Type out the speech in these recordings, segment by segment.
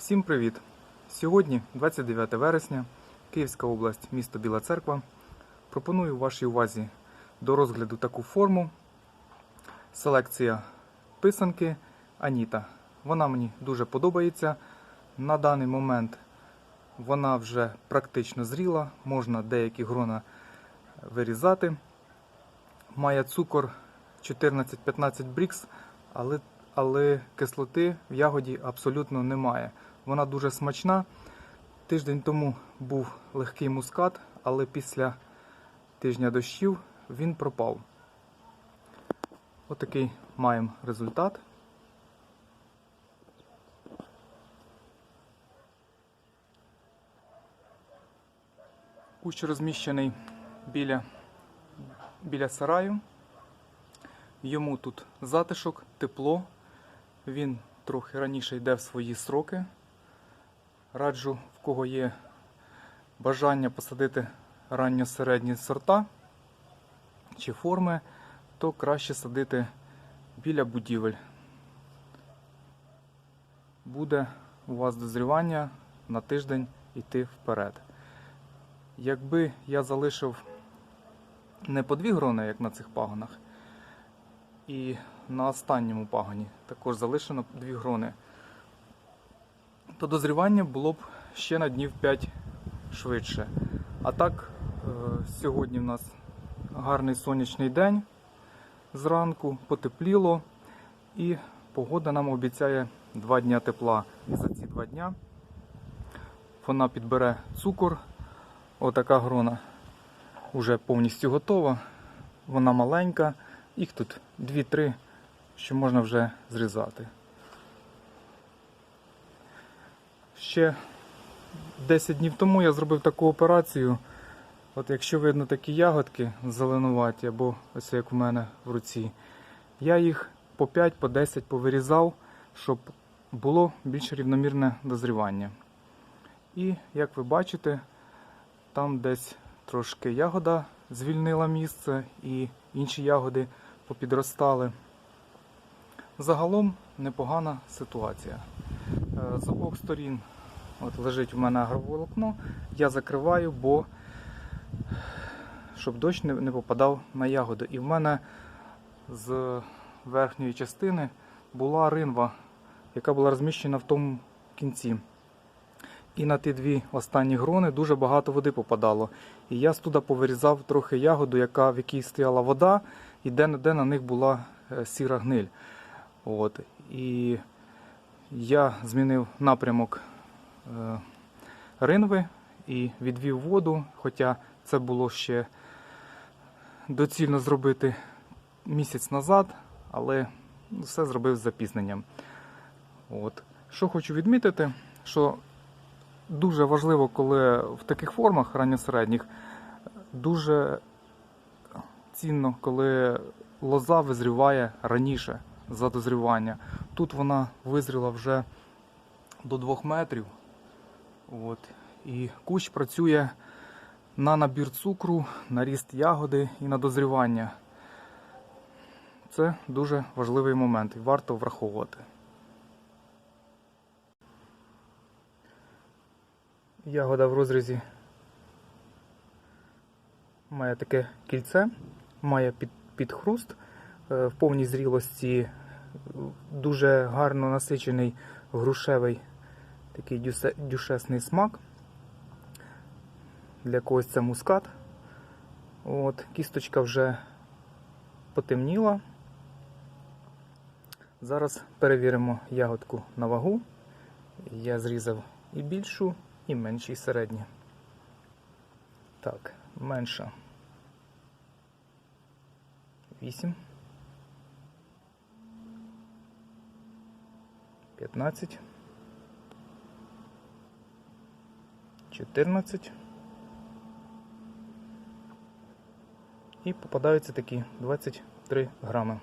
Всім привіт! Сьогодні, 29 вересня, Київська область, місто Біла Церква. Пропоную вашій увазі до розгляду таку форму. Селекція писанки Аніта. Вона мені дуже подобається. На даний момент вона вже практично зріла, можна деякі грона вирізати. Має цукор 14-15 брікс, але, але кислоти в ягоді абсолютно немає. Вона дуже смачна. Тиждень тому був легкий мускат, але після тижня дощів він пропав. Отакий маємо результат. Кущ розміщений біля, біля сараю. Йому тут затишок, тепло. Він трохи раніше йде в свої сроки. Раджу, в кого є бажання посадити ранньо-середні сорта чи форми, то краще садити біля будівель. Буде у вас дозрівання на тиждень йти вперед. Якби я залишив не по дві грони, як на цих пагонах, і на останньому пагоні також залишено дві грони, то дозрівання було б ще на днів 5 швидше. А так, е, сьогодні в нас гарний сонячний день зранку, потепліло, і погода нам обіцяє 2 дня тепла. І за ці 2 дня вона підбере цукор. Отака грона вже повністю готова. Вона маленька, їх тут 2-3, що можна вже зрізати. Ще 10 днів тому я зробив таку операцію. От якщо видно такі ягодки зеленуваті, або ось як в мене в руці, я їх по 5, по 10 повирізав, щоб було більш рівномірне дозрівання. І як ви бачите, там десь трошки ягода звільнила місце і інші ягоди попідростали. Загалом непогана ситуація. Е, З обох сторін от лежить у мене агроволокно, я закриваю, бо щоб дощ не, не попадав на ягоди. І в мене з верхньої частини була ринва, яка була розміщена в тому кінці. І на ті дві останні грони дуже багато води попадало. І я туди повирізав трохи ягоду, яка, в якій стояла вода, і де-не-де на них була е, сіра гниль. От. І я змінив напрямок ринви і відвів воду, хоча це було ще доцільно зробити місяць назад, але все зробив з запізненням. От. Що хочу відмітити, що дуже важливо, коли в таких формах ранньосередніх, дуже цінно, коли лоза визріває раніше за дозрівання. Тут вона визріла вже до 2 метрів. От. І кущ працює на набір цукру, на ріст ягоди і на дозрівання. Це дуже важливий момент і варто враховувати. Ягода в розрізі має таке кільце, має під, підхруст е, в повній зрілості дуже гарно насичений грушевий такий дюшесний смак. Для когось це мускат. От, Кісточка вже потемніла. Зараз перевіримо ягодку на вагу. Я зрізав і більшу, і менші, і середні. Так, менша. 8. 15. 14. І попадаються такі 23 грами.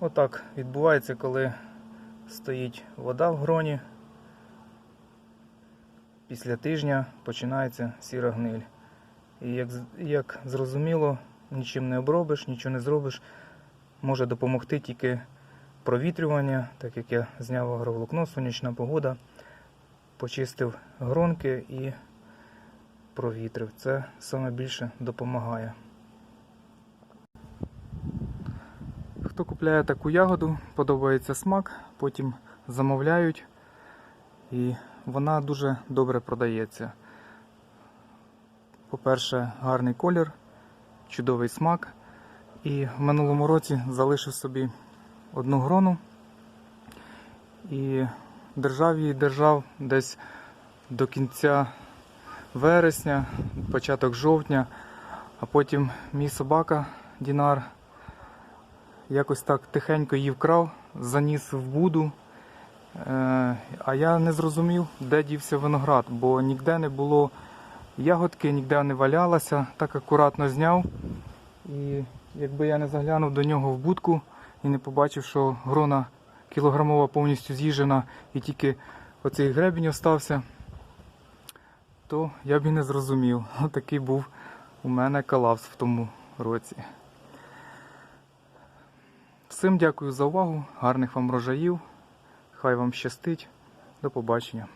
Отак відбувається, коли стоїть вода в гроні. Після тижня починається сіра гниль. І як, як зрозуміло, нічим не обробиш, нічого не зробиш. може допомогти тільки провітрювання, так як я зняв агроволокно, сонячна погода, почистив гронки і провітрив. Це саме більше допомагає. Хто купляє таку ягоду, подобається смак, потім замовляють, і вона дуже добре продається. По-перше, гарний колір, чудовий смак. І в минулому році залишив собі одну грону і держав її держав десь до кінця вересня, початок жовтня, а потім мій собака Дінар якось так тихенько її вкрав, заніс в буду. Е, А я не зрозумів, де дівся виноград, бо ніде не було ягодки, ніде не валялася, так акуратно зняв. І якби я не заглянув до нього в будку і не побачив, що грона кілограмова повністю з'їжена і тільки оцей гребінь остався, то я б і не зрозумів. Такий був у мене колапс в тому році. Всім дякую за увагу, гарних вам врожаїв. Хай вам щастить. До побачення.